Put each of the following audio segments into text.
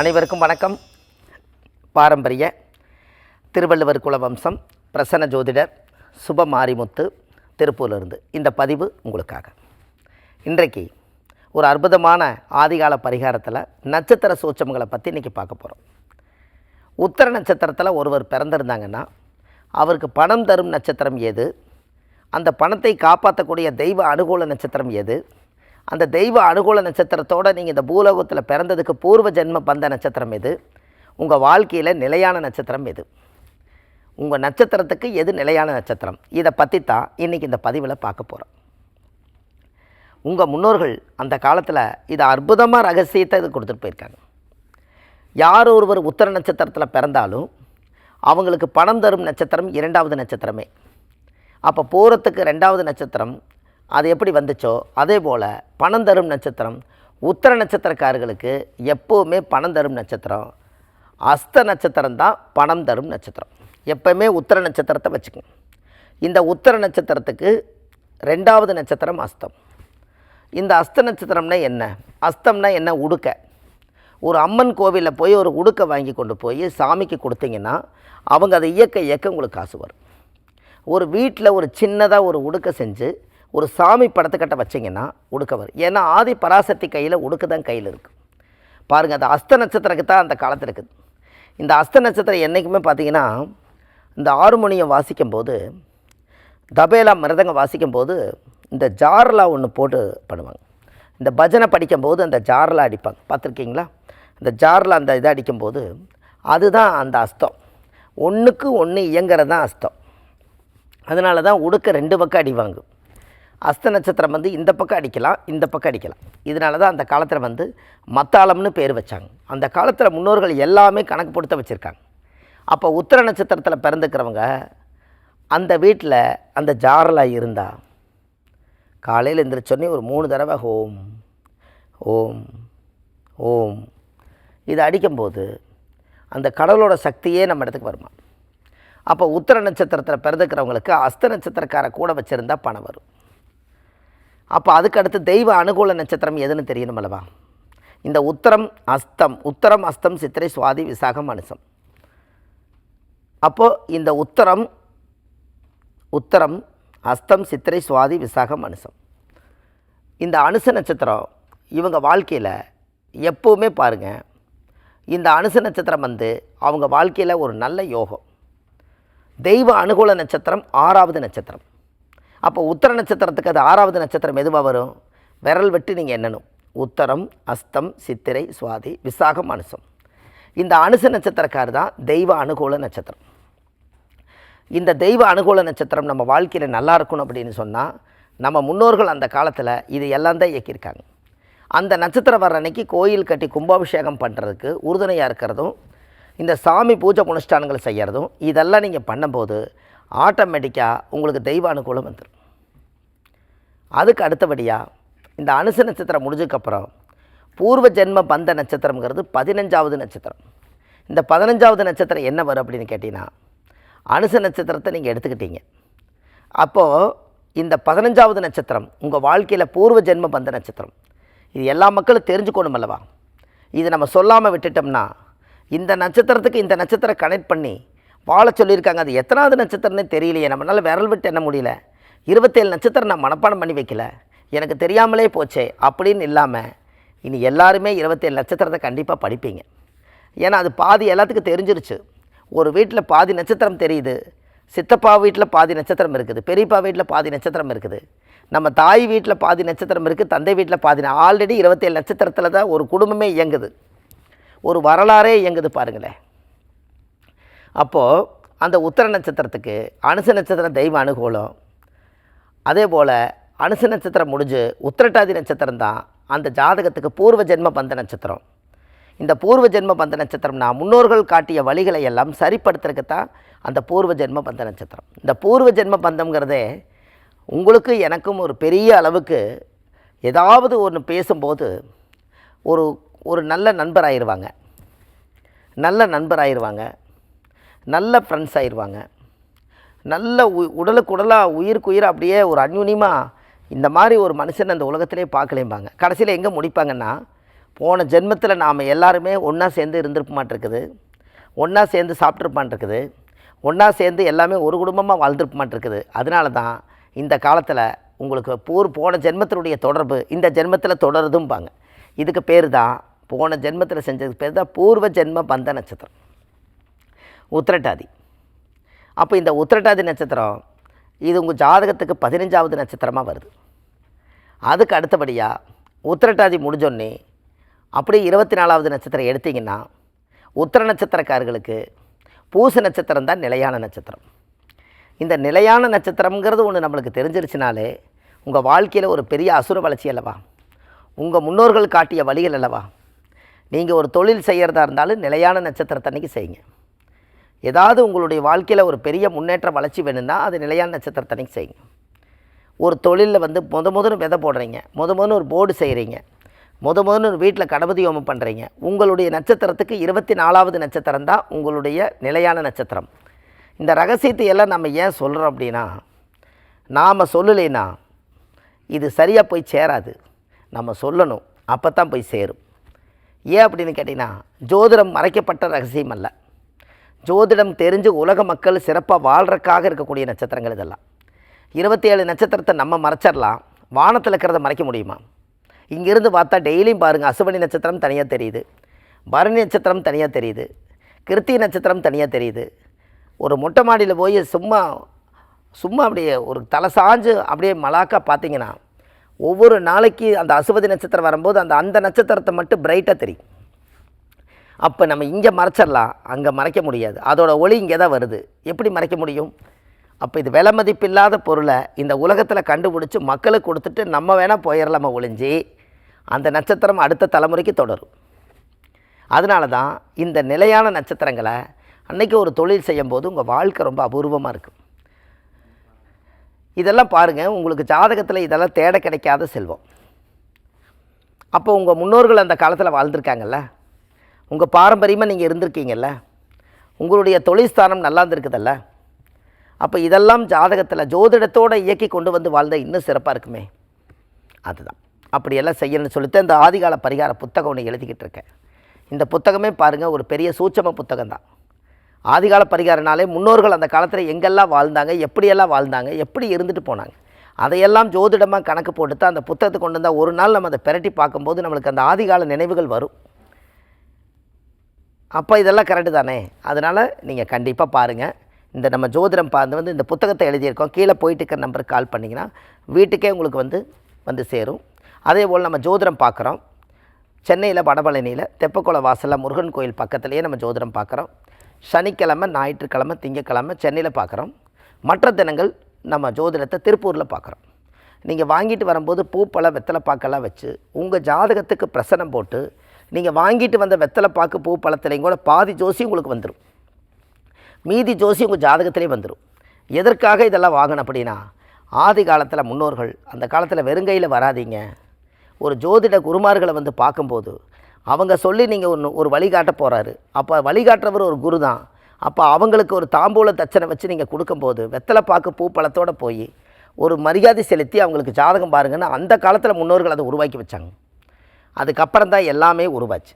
அனைவருக்கும் வணக்கம். பாரம்பரிய திருவள்ளுவர் குலவம்சம் பிரசன்ன ஜோதிடர் சுப மாரிமுத்து திருப்பூரிலிருந்து இந்த பதிவு உங்களுக்காக. இன்றைக்கு ஒரு அற்புதமான ஆதிகால பரிகாரத்தில் நட்சத்திர சூட்சமங்களை பற்றி இன்றைக்கி பார்க்க போகிறோம் உத்தர நட்சத்திரத்தில் ஒருவர் பிறந்திருந்தாங்கன்னா அவருக்கு பணம் தரும் நட்சத்திரம் எது? அந்த பணத்தை காப்பாற்றக்கூடிய தெய்வ அனுகூல நட்சத்திரம் எது? அந்த தெய்வ அனுகூல நட்சத்திரத்தோடு நீங்கள் இந்த பூலோகத்தில் பிறந்ததுக்கு பூர்வ ஜென்ம பந்த நட்சத்திரம் எது? உங்கள் வாழ்க்கையில் நிலையான நட்சத்திரம் எது? உங்கள் நட்சத்திரத்துக்கு எது நிலையான நட்சத்திரம்? இதை பற்றி தான் இன்றைக்கி இந்த பதிவில் பார்க்க போகிறோம் உங்கள் முன்னோர்கள் அந்த காலத்தில் இது அற்புதமாக ரகசியத்தை இது கொடுத்துட்டு போயிருக்காங்க. யார் ஒருவர் உத்தர நட்சத்திரத்தில் பிறந்தாலும் அவங்களுக்கு பணம் தரும் நட்சத்திரம் இரண்டாவது நட்சத்திரமே. அப்போ போகிறதுக்கு ரெண்டாவது நட்சத்திரம் அது எப்படி வந்துச்சோ அதே போல் பணம் தரும் நட்சத்திரம் உத்தர நட்சத்திரக்காரர்களுக்கு எப்போவுமே பணம் தரும் நட்சத்திரம். அஸ்த நட்சத்திரம் தான் பணம் தரும் நட்சத்திரம். எப்போவுமே உத்தர நட்சத்திரத்தை வச்சுக்கோங்க இந்த உத்தர நட்சத்திரத்துக்கு ரெண்டாவது நட்சத்திரம் அஸ்தம். இந்த அஸ்த நட்சத்திரம்னா என்ன? அஸ்தம்னா என்ன? உடுக்க. ஒரு அம்மன் கோவிலில் போய் ஒரு உடுக்கை வாங்கி கொண்டு போய் சாமிக்கு கொடுத்தீங்கன்னா அவங்க அதை இயக்க இயக்க உங்களுக்கு காசு வரும். ஒரு வீட்டில் ஒரு சின்னதாக ஒரு உடுக்கை செஞ்சு ஒரு சாமி படத்துக்கிட்ட வச்சிங்கன்னா உடுக்க வரும். ஏன்னா ஆதி பராசக்தி கையில் உடுக்கு தான் கையில் இருக்குது பாருங்கள் அந்த அஸ்த நட்சத்திரக்கு தான் அந்த காலத்தில் இருக்குது. இந்த அஸ்த நட்சத்திரம் என்றைக்குமே பார்த்தீங்கன்னா இந்த ஆறுமணியம் வாசிக்கும்போது தபேலா மிருதங்கம் வாசிக்கும்போது இந்த ஜார்லா ஒன்று போட்டு பண்ணுவாங்க. இந்த பஜனை படிக்கும்போது அந்த ஜார்லா அடிப்பாங்க. பார்த்துருக்கீங்களா இந்த ஜார்லா அந்த இதை அடிக்கும்போது அதுதான் அந்த அஸ்தம். ஒன்றுக்கு ஒன்று இயங்குறது தான் அஸ்தம். அதனால தான் உடுக்க ரெண்டு பக்கம் அடிவாங்க. அஸ்த நட்சத்திரம் வந்து இந்த பக்கம் அடிக்கலாம் இந்த பக்கம் அடிக்கலாம். இதனால தான் அந்த காலத்தில் வந்து மத்தாளம்னு பேர் வச்சாங்க. அந்த காலத்தில் முன்னோர்கள் எல்லாமே கணக்கு பொடுத்த வச்சுருக்காங்க. அப்போ உத்தர நட்சத்திரத்தில் பிறந்துக்கிறவங்க அந்த வீட்டில் அந்த ஜாரலாக இருந்தால் காலையில் எந்திரிச்சோடனே ஒரு மூணு தடவை ஓம் ஓம் ஓம். இது அடிக்கும்போது அந்த கடவுளோட சக்தியே நம்ம இடத்துக்கு வருமா? அப்போ உத்தர நட்சத்திரத்தில் பிறந்துக்கிறவங்களுக்கு அஸ்த நட்சத்திரக்கார கூட வச்சுருந்தா பணம் வரும். அப்போ அதுக்கு அடுத்து தெய்வ அனுகூல நட்சத்திரம் எதுன்னு தெரியணும் அல்லவா? இந்த உத்தரம் அஸ்தம் உத்தரம் அஸ்தம் சித்திரை சுவாதி விசாகம் அனுசம் அப்போது இந்த உத்தரம் உத்தரம் அஸ்தம் சித்திரை சுவாதி விசாகம் அனுசம் இந்த அனுச நட்சத்திரம் இவங்க வாழ்க்கையில் எப்போவுமே பாருங்கள் இந்த அனுச நட்சத்திரம் வந்து அவங்க வாழ்க்கையில் ஒரு நல்ல யோகம். தெய்வ அனுகூல நட்சத்திரம் ஆறாவது நட்சத்திரம். அப்போ உத்தர நட்சத்திரத்துக்கு அது ஆறாவது நட்சத்திரம் எதுவாக வரும்? விரல் வெட்டு நீங்கள் என்னணும் உத்தரம் அஸ்தம் சித்திரை சுவாதி விசாகம் அனுசம். இந்த அனுச நட்சத்திரக்கார் தான் தெய்வ அனுகூல நட்சத்திரம். இந்த தெய்வ அனுகூல நட்சத்திரம் நம்ம வாழ்க்கையில் நல்லா இருக்கணும் அப்படின்னு சொன்னால் நம்ம முன்னோர்கள் அந்த காலத்தில் இது எல்லாம் தான் இயக்கியிருக்காங்க. அந்த நட்சத்திரம் வர்ற அன்னைக்கு கோயில் கட்டி கும்பாபிஷேகம் பண்ணுறதுக்கு உறுதுணையாக இருக்கிறதும் இந்த சாமி பூஜை அனுஷ்டானங்கள் செய்கிறதும் இதெல்லாம் நீங்கள் பண்ணும்போது ஆட்டோமேட்டிக்காக உங்களுக்கு தெய்வ அனுகூலம் வந்துடும். அதுக்கு அடுத்தபடியாக இந்த அனுச நட்சத்திரம் முடிஞ்சதுக்கப்புறம் பூர்வ ஜென்ம பந்த நட்சத்திரங்கிறது பதினஞ்சாவது நட்சத்திரம். இந்த பதினஞ்சாவது நட்சத்திரம் என்ன வரும் அப்படின்னு கேட்டிங்கன்னா அனுச நட்சத்திரத்தை நீங்கள் எடுத்துக்கிட்டீங்க. அப்போது இந்த பதினஞ்சாவது நட்சத்திரம் உங்கள் வாழ்க்கையில் பூர்வ ஜென்ம பந்த நட்சத்திரம். இது எல்லா மக்களும் தெரிஞ்சுக்கணும் அல்லவா? இது நம்ம சொல்லாமல் விட்டுட்டோம்னா இந்த நட்சத்திரத்துக்கு இந்த நட்சத்திரம் கனெக்ட் பண்ணி வாழ சொல்லியிருக்காங்க. அது எத்தனாவது நட்சத்திரம்னே தெரியலையே. நம்மளால் விரல் விட்டு என்ன முடியல. இருபத்தேழு நட்சத்திரம் நான் மனப்பாடம் பண்ணி வைக்கல. எனக்கு தெரியாமலே போச்சே. அப்படின்னு இல்லாமல் இனி எல்லாருமே இருபத்தேழு நட்சத்திரத்தை கண்டிப்பாக படிப்பீங்க. ஏன்னா அது பாதி எல்லாத்துக்கும் தெரிஞ்சிருச்சு. ஒரு வீட்டில் பாதி நட்சத்திரம் தெரியுது. சித்தப்பா வீட்டில் பாதி நட்சத்திரம் இருக்குது. பெரியப்பா வீட்டில் பாதி நட்சத்திரம் இருக்குது. நம்ம தாய் வீட்டில் பாதி நட்சத்திரம் இருக்குது தந்தை வீட்டில் பாதி ஆல்ரெடி இருபத்தேழு நட்சத்திரத்தில் தான் ஒரு குடும்பமே இயங்குது. ஒரு வரலாறே இயங்குது பாருங்களேன். அப்போது அந்த உத்தர நட்சத்திரத்துக்கு அனுச நட்சத்திரம் தெய்வ அனுகூலம். அதே போல் அனுச நட்சத்திரம் முடிஞ்சு உத்திரட்டாதி நட்சத்திரம் தான் அந்த ஜாதகத்துக்கு பூர்வ ஜென்ம பந்த நட்சத்திரம். இந்த பூர்வ ஜென்ம பந்த நட்சத்திரம்னா முன்னோர்கள் காட்டிய வழிகளை எல்லாம் சரிப்படுத்துறதுக்கு தான் அந்த பூர்வ ஜென்ம பந்த நட்சத்திரம். இந்த பூர்வ ஜென்ம பந்தம்ங்கிறதே உங்களுக்கு எனக்கும் ஒரு பெரிய அளவுக்கு ஏதாவது ஒன்று பேசும்போது ஒரு ஒரு நல்ல நண்பராயிருவாங்க. நல்ல நண்பராயிருவாங்க. நல்ல ஃப்ரெண்ட்ஸ் ஆயிடுவாங்க நல்ல உ உடலுக்கு உடலாக உயிருக்கு உயிர் அப்படியே ஒரு அந்யுனியமாக இந்த மாதிரி ஒரு மனுஷன் அந்த உலகத்திலே பார்க்கலேம்பாங்க. கடைசியில் எங்கே முடிப்பாங்கன்னா போன ஜென்மத்தில் நாம் எல்லாருமே ஒன்றா சேர்ந்து இருந்திருக்க மாட்டிருக்குது. ஒன்றா சேர்ந்து சாப்பிட்ருப்பான்ருக்குது ஒன்றா சேர்ந்து எல்லாமே ஒரு குடும்பமாக வாழ்ந்துருக்க மாட்டிருக்குது. அதனால தான் இந்த காலத்தில் உங்களுக்கு பூர் போன ஜென்மத்தினுடைய தொடர்பு இந்த ஜென்மத்தில் தொடருதும்பாங்க. இதுக்கு பேர் தான் போன ஜென்மத்தில் செஞ்சதுக்கு பேர் தான் பூர்வ ஜென்ம பந்த நட்சத்திரம். உத்திரட்டாதி. அப்போ இந்த உத்திரட்டாதி நட்சத்திரம் இது உங்கள் ஜாதகத்துக்கு பதினஞ்சாவது நட்சத்திரமாக வருது. அதுக்கு அடுத்தபடியாக உத்திரட்டாதி முடிஞ்சோடனே அப்படியே இருபத்தி நாலாவது நட்சத்திரம் எடுத்தீங்கன்னா உத்திர நட்சத்திரக்காரர்களுக்கு பூச நட்சத்திரம் தான் நிலையான நட்சத்திரம். இந்த நிலையான நட்சத்திரம்ங்கிறது ஒன்று நம்மளுக்கு தெரிஞ்சிருச்சுனாலே உங்கள் வாழ்க்கையில் ஒரு பெரிய அசுர வளர்ச்சி அல்லவா? உங்கள் முன்னோர்கள் காட்டிய வழிகள் அல்லவா? நீங்கள் ஒரு தொழில் செய்கிறதா இருந்தாலும் நிலையான நட்சத்திரத்தன்னைக்கு செய்யுங்க. ஏதாவது உங்களுடைய வாழ்க்கையில் ஒரு பெரிய முன்னேற்ற வளர்ச்சி வேணும்னா அது நிலையான நட்சத்திரத்தனைக்கு செய்யுங்க. ஒரு தொழிலில் வந்து முத முதன்னு விதை போடுறீங்க. முத முதன்னு ஒரு போர்டு செய்கிறீங்க முத முதன்னு ஒரு வீட்டில் கணபதி ஹோமம் பண்ணுறீங்க உங்களுடைய நட்சத்திரத்துக்கு இருபத்தி நாலாவது நட்சத்திரம் தான் உங்களுடைய நிலையான நட்சத்திரம். இந்த ரகசியத்தை எல்லாம் நம்ம ஏன் சொல்கிறோம் அப்படின்னா நாம் சொல்லலைன்னா இது சரியாக போய் சேராது. நம்ம சொல்லணும். அப்போ தான் போய் சேரும். ஏன் அப்படின்னு கேட்டிங்கன்னா ஜோதிடம் மறைக்கப்பட்ட ரகசியம் அல்ல. ஜோதிடம் தெரிஞ்சு உலக மக்கள் சிறப்பாக வாழ்கிறக்காக இருக்கக்கூடிய நட்சத்திரங்கள் இதெல்லாம். இருபத்தி ஏழு நட்சத்திரத்தை நம்ம மறைச்சிடலாம். வானத்தில் இருக்கிறத மறைக்க முடியுமா? இங்கேருந்து பார்த்தா டெய்லியும் பாருங்கள் அசுவனி நட்சத்திரம் தனியாக தெரியுது. பரணி நட்சத்திரம் தனியாக தெரியுது. கிருத்தி நட்சத்திரம் தனியாக தெரியுது. ஒரு மொட்டை மாடியில் போய் சும்மா சும்மா அப்படியே ஒரு தலை சாஞ்சு அப்படியே மலாக்கா பார்த்தீங்கன்னா ஒவ்வொரு நாளைக்கு அந்த அசுவதி நட்சத்திரம் வரும்போது அந்த அந்த நட்சத்திரத்தை மட்டும் பிரைட்டாக தெரியும். அப்போ நம்ம இங்கே மறைச்சிடலாம். அங்கே மறைக்க முடியாது. அதோட ஒளி இங்கே தான் வருது. எப்படி மறைக்க முடியும்? அப்போ இது விலை மதிப்பில்லாத பொருளை இந்த உலகத்தில் கண்டுபிடிச்சி மக்களுக்கு கொடுத்துட்டு நம்ம வேணால் போயிடலாமா ஒளிஞ்சு? அந்த நட்சத்திரம் அடுத்த தலைமுறைக்கு தொடரும். அதனால தான் இந்த நிலையான நட்சத்திரங்களை அன்னைக்கு ஒரு தொழில் செய்யும்போது உங்கள் வாழ்க்கை ரொம்ப அபூர்வமாக இருக்கும். இதெல்லாம் பாருங்கள் உங்களுக்கு ஜாதகத்தில் இதெல்லாம் தேட கிடைக்காத செல்வம். அப்போ உங்கள் முன்னோர்கள் அந்த காலத்தில் வாழ்ந்திருக்காங்கல்ல? உங்கள் பாரம்பரியமாக நீங்கள் இருந்திருக்கீங்கல்ல? உங்களுடைய தொழில்ஸ்தானம் நல்லா இருந்திருக்குதல்ல? அப்போ இதெல்லாம் ஜாதகத்தில் ஜோதிடத்தோடு இயக்கி கொண்டு வந்து வாழ்ந்த இன்னும் சிறப்பாக இருக்குமே. அதுதான். அப்படியெல்லாம் செய்யணும்னு சொல்லிட்டு இந்த ஆதிகால பரிகார புத்தகம் ஒன்று எழுதிக்கிட்டு இருக்கேன். இந்த புத்தகமே பாருங்கள் ஒரு பெரிய சூட்சம புத்தகம் தான். ஆதிகால பரிகாரனாலே முன்னோர்கள் அந்த காலத்தில் எங்கெல்லாம் வாழ்ந்தாங்க எப்படியெல்லாம் வாழ்ந்தாங்க எப்படி இருந்துட்டு போனாங்க அதையெல்லாம் ஜோதிடமாக கணக்கு போட்டு தான் அந்த புத்தகத்தை கொண்டு வந்தால் ஒரு நாள் நம்ம அதை பிரட்டி பார்க்கும்போது நம்மளுக்கு அந்த ஆதிகால நினைவுகள் வரும். அப்போ இதெல்லாம் கரெக்டு தானே? அதனால் நீங்கள் கண்டிப்பாக பாருங்கள் இந்த நம்ம ஜோதிடம் பார்த்து வந்து இந்த புத்தகத்தை எழுதியிருக்கோம். கீழே போயிட்டு இருக்கிற நம்பருக்கு கால் பண்ணிங்கன்னா வீட்டுக்கே உங்களுக்கு வந்து வந்து சேரும். அதே போல் நம்ம ஜோதிடம் பார்க்குறோம் சென்னையில் வடபழனியில் தெப்பக்குளம் வாசலில் முருகன் கோயில் பக்கத்துலேயே நம்ம ஜோதிடம் பார்க்குறோம் சனிக்கிழமை ஞாயிற்றுக்கிழமை திங்கக்கிழமை சென்னையில் பார்க்குறோம் மற்ற தினங்கள் நம்ம ஜோதிடத்தை திருப்பூரில் பார்க்குறோம் நீங்கள் வாங்கிட்டு வரும்போது பூப்பழம் வெத்தலை பாக்கெல்லாம் வச்சு உங்கள் ஜாதகத்துக்கு பிரசனம் போட்டு நீங்கள் வாங்கிட்டு வந்த வெத்தலை பாக்கு பூ பழத்துலையும் கூட பாதி ஜோசி உங்களுக்கு வந்துடும் மீதி ஜோசி உங்கள் ஜாதகத்திலே வந்துடும் எதற்காக இதெல்லாம் வாங்கணும் அப்படின்னா ஆதி காலத்தில் முன்னோர்கள் அந்த காலத்தில் வெறுங்கையில் வராதீங்க. ஒரு ஜோதிட குருமார்களை வந்து பார்க்கும்போது அவங்க சொல்லி நீங்கள் ஒன்று ஒரு வழிகாட்ட போகிறாரு அப்போ வழிகாட்டுறவர் ஒரு குரு தான். அப்போ அவங்களுக்கு ஒரு தாம்பூல தச்சனை வச்சு நீங்கள் கொடுக்கும்போது வெத்தலை பாக்கு பூ பழத்தோடு போய் ஒரு மரியாதை செலுத்தி அவங்களுக்கு ஜாதகம் பாருங்கன்னு அந்த காலத்தில் முன்னோர்கள் அதை உருவாக்கி வச்சாங்க. அதுக்கப்புறம் தான் எல்லாமே உருவாச்சு.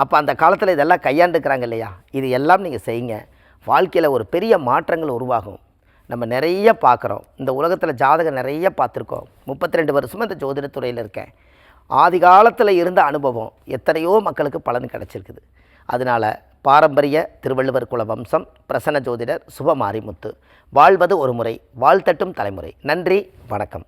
அப்போ அந்த காலத்தில் இதெல்லாம் கையாண்டுக்கிறாங்க இல்லையா? இது எல்லாம் நீங்கள் செய்யுங்க. வாழ்க்கையில் ஒரு பெரிய மாற்றங்கள் உருவாகும். நம்ம நிறைய பார்க்குறோம். இந்த உலகத்தில் ஜாதகம் நிறைய பார்த்துருக்கோம். முப்பத்தி ரெண்டு வருஷமாக இந்த ஜோதிடத்துறையில் இருக்கேன். ஆதி காலத்தில் இருந்த அனுபவம் எத்தனையோ மக்களுக்கு பலன் கிடச்சிருக்குது. அதனால் பாரம்பரிய திருவள்ளுவர் குல வம்சம் பிரசன்ன ஜோதிடர் சுபமாரிமுத்து. வாழ்வது ஒரு முறை வாழ்த்தட்டும் தலைமுறை. நன்றி வணக்கம்.